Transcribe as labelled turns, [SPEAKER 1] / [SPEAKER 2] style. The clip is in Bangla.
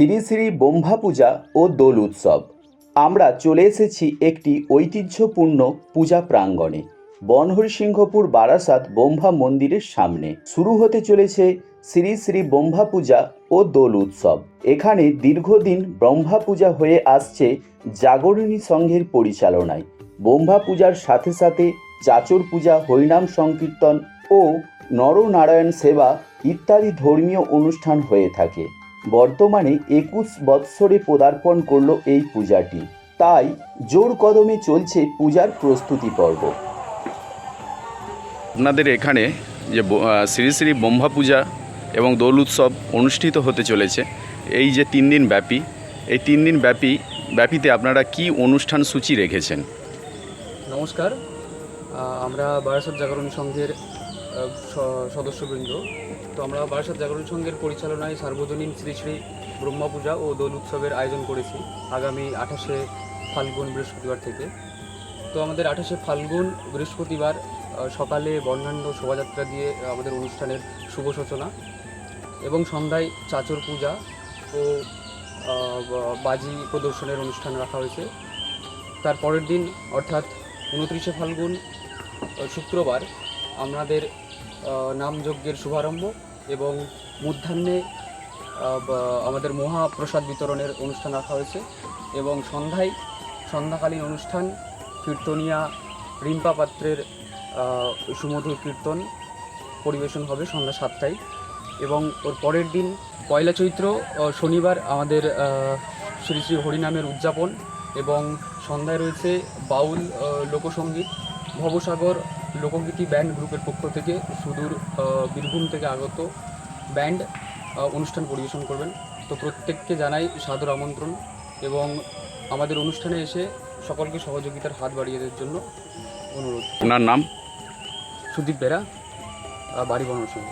[SPEAKER 1] শ্রী শ্রী ব্রহ্মা পূজা ও দোল উৎসব। আমরা চলে এসেছি একটি ঐতিহ্যপূর্ণ পূজা প্রাঙ্গণে। বনহরিসিংহপুর বারাসাত ব্রহ্মা মন্দিরের সামনে। শুরু হতে চলেছে শ্রী শ্রী ব্রহ্মা পূজা ও দোল উৎসব। এখানে দীর্ঘদিন ব্রহ্মা পূজা হয়ে আসছে জাগরণী সংঘের পরিচালনায়। ব্রহ্মা পূজার সাথে সাথে চাচর পূজা, হরিনাম সংকীর্তন ও নরনারায়ণ সেবা ইত্যাদি ধর্মীয় অনুষ্ঠান হয়ে থাকে। বর্তমানে একুশ বৎসরে পদার্পণ করল এই পূজাটি। তাই জোর কদমে চলছে পূজার প্রস্তুতি পর্ব।
[SPEAKER 2] আপনাদের এখানে যে শ্রী শ্রী ব্রহ্মা পূজা এবং দোল উৎসব অনুষ্ঠিত হতে চলেছে এই যে তিন দিন ব্যাপী এই তিন দিন ব্যাপী ব্যাপীতে আপনারা কি অনুষ্ঠান সূচি রেখেছেন?
[SPEAKER 3] নমস্কার। আমরা বারাসাত জাগরণ সংঘের স- সদস্যবৃন্দ। তো আমরা বারাসাত জাগরণ সংঘের পরিচালনায় সার্বজনীন শ্রী শ্রী ব্রহ্মা পূজা ও দোল উৎসবের আয়োজন করেছি আগামী আঠাশে ফাল্গুন বৃহস্পতিবার থেকে। তো আমাদের আঠাশে ফাল্গুন বৃহস্পতিবার সকালে বর্ণাঢ্য শোভাযাত্রা দিয়ে আমাদের অনুষ্ঠানের শুভ সূচনা এবং সন্ধ্যায় চাচর পূজা ও বাজি প্রদর্শনের অনুষ্ঠান রাখা হয়েছে। তার পরের দিন, অর্থাৎ উনত্রিশে ফাল্গুন শুক্রবার, আমাদের নামযজ্ঞের শুভারম্ভ এবং মধ্যাহ্নে আমাদের মহাপ্রসাদ বিতরণের অনুষ্ঠান রাখা হয়েছে এবং সন্ধ্যায়, সন্ধ্যাকালীন অনুষ্ঠান কীর্তনিয়া রিম্পা পাত্রের সুমধুর কীর্তন পরিবেশন হবে সন্ধ্যা সাতটায় এবং ওর পরের দিন পয়লা চৈত্র শনিবার আমাদের শ্রী শ্রী হরিনামের উদযাপন এবং সন্ধ্যায় রয়েছে বাউল লোকসঙ্গীত ভবসাগর লোকগীতি ব্যান্ড গ্রুপের পক্ষ থেকে সুদূর বীরভূম থেকে আগত ব্যান্ড অনুষ্ঠান পরিবেশন করবেন। তো প্রত্যেককে জানাই সাদর আমন্ত্রণ এবং আমাদের অনুষ্ঠানে এসে সকলকে সহযোগিতার হাত বাড়িয়ে দেওয়ার জন্য অনুরোধ।
[SPEAKER 2] ওনার নাম?
[SPEAKER 3] সুদীপ বেরা বাড়ি বনার বনসঙ্গ